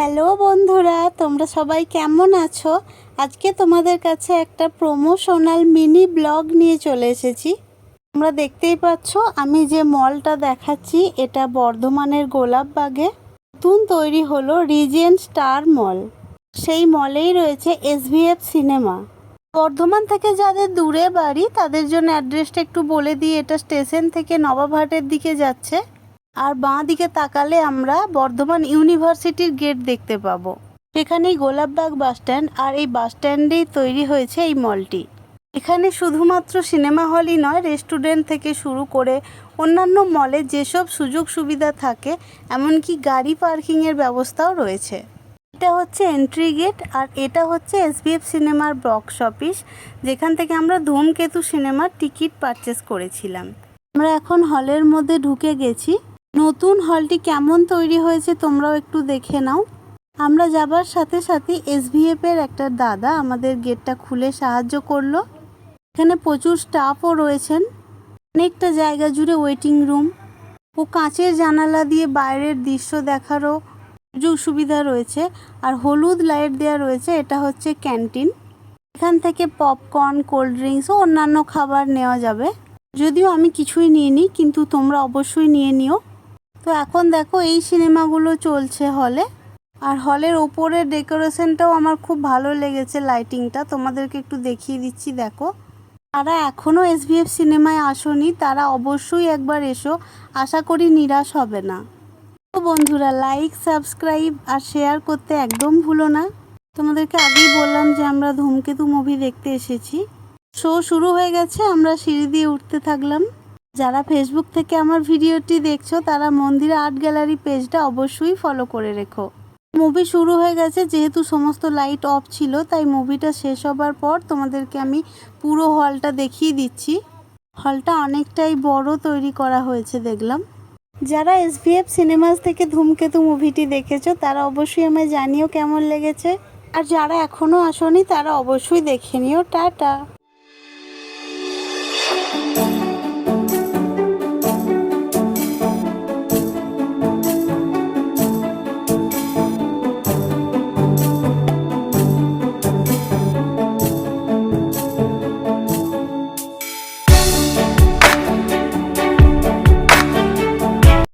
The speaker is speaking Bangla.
হ্যালো বন্ধুরা, তোমরা সবাই কেমন আছো? আজকে তোমাদের কাছে একটা প্রমোশনাল মিনি ব্লগ নিয়ে চলে এসেছি। তোমরা দেখতেই পাচ্ছ, আমি যে মলটা দেখাচ্ছি, এটা বর্ধমানের গোলাপবাগে। নতুন তৈরি হলো রিজেন্ট স্টার মল। সেই মলেই রয়েছে এসভিএফ সিনেমা। বর্ধমান থেকে যাদের দূরে বাড়ি, তাদের জন্য অ্যাড্রেসটা একটু বলে দিই, এটা স্টেশন থেকে নবাবহাটের দিকে যাচ্ছে। আর বাঁ দিকে তাকালে আমরা বর্ধমান ইউনিভার্সিটির গেট দেখতে পাবো। সেখানেই গোলাপবাগ বাস স্ট্যান্ড আর এই বাস স্ট্যান্ডেই তৈরি হয়েছে এই মলটি। এখানে শুধুমাত্র সিনেমা হলই নয়, রেস্টুরেন্ট থেকে শুরু করে অন্যান্য মলে যেসব সুযোগ সুবিধা থাকে, এমনকি গাড়ি পার্কিংয়ের ব্যবস্থাও রয়েছে। এটা হচ্ছে এন্ট্রি গেট আর এটা হচ্ছে এসবিএফ সিনেমার বক্স অফিস, যেখান থেকে আমরা ধূমকেতু সিনেমার টিকিট পারচেস করেছিলাম। আমরা এখন হলের মধ্যে ঢুকে গেছি। নতুন হলটি কেমন তৈরি হয়েছে তোমরাও একটু দেখে নাও। আমরা যাবার সাথে সাথে এসভিএফ এর একটা দাদা আমাদের গেটটা খুলে সাহায্য করল। এখানে প্রচুর স্টাফও রয়েছেন। অনেকটা জায়গা জুড়ে ওয়েটিং রুম ও কাঁচের জানালা দিয়ে বাইরের দৃশ্য দেখারও সুযোগ সুবিধা রয়েছে। আর হলুদ লাইট দেওয়া রয়েছে, এটা হচ্ছে ক্যান্টিন এখান থেকে পপকর্ন কোল্ড ড্রিঙ্কস ও অন্যান্য খাবার নেওয়া যাবে। যদিও আমি কিছুই নিয়ে নিই কিন্তু তোমরা অবশ্যই নিয়ে নিও। তো এখন দেখো এই সিনেমাগুলো চলছে হলে। আর হলের ওপরের ডেকোরেশনটাও আমার খুব ভালো লেগেছে লাইটিংটা। তোমাদেরকে একটু দেখিয়ে দিচ্ছি, দেখো। তারা এখনও এসভিএফ সিনেমায় আসনি, তারা অবশ্যই একবার এসো। আশা করি নিরাশ হবে না। তো বন্ধুরা লাইক সাবস্ক্রাইব আর শেয়ার করতে একদম ভুলো না। তোমাদেরকে আগেই বললাম যে আমরা ধূমকেতু মুভি দেখতে এসেছি। শো শুরু হয়ে গেছে, আমরা সিঁড়ি দিয়ে উঠতে থাকলাম। যারা ফেসবুক থেকে আমার ভিডিওটি দেখছ, তারা মন্দির আর্ট গ্যালারি পেজটা অবশ্যই ফলো করে রেখো। মুভি শুরু হয়ে গেছে, যেহেতু সমস্ত লাইট অফ ছিল, তাই মুভিটা শেষ হবার পর তোমাদেরকে আমি পুরো হলটা দেখিয়ে দিচ্ছি। হলটা অনেকটাই বড় তৈরি করা হয়েছে, দেখলাম। যারা এসভিএফ সিনেমাস থেকে ধূমকেতু মুভিটি দেখেছ, তারা অবশ্যই আমায় জানিও কেমন লেগেছে। আর যারা এখনও আসনি, তারা অবশ্যই দেখে নিও। টাটা!